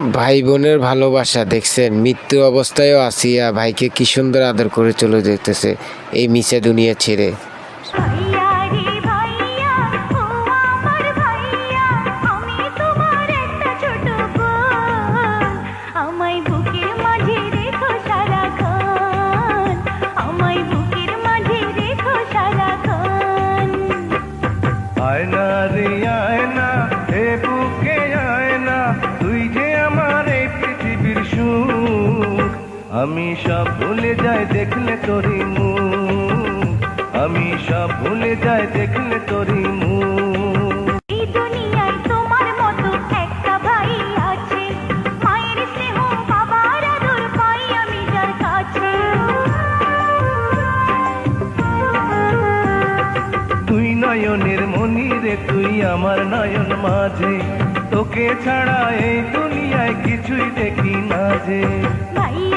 ভাই বোনের ভালোবাসা দেখছেন? মৃত্যু অবস্থায়ও আসিয়া ভাইকে কি সুন্দর আদর করে চলে যেতেছে এই মিশে দুনিয়া ছেড়ে। ভাইয়া রে সুখ আমি সব ভুলে যাই দেখলে তোরি মুখ। আমি সব ভুলে যাই দেখলে তোরি মুখ। তুই নয়নের তুই আমার নয়ন মাঝে। তোকে ছাড়া এই দুনিয়ায় কিছুই দেখি না যে ভাইয়া রে ভাই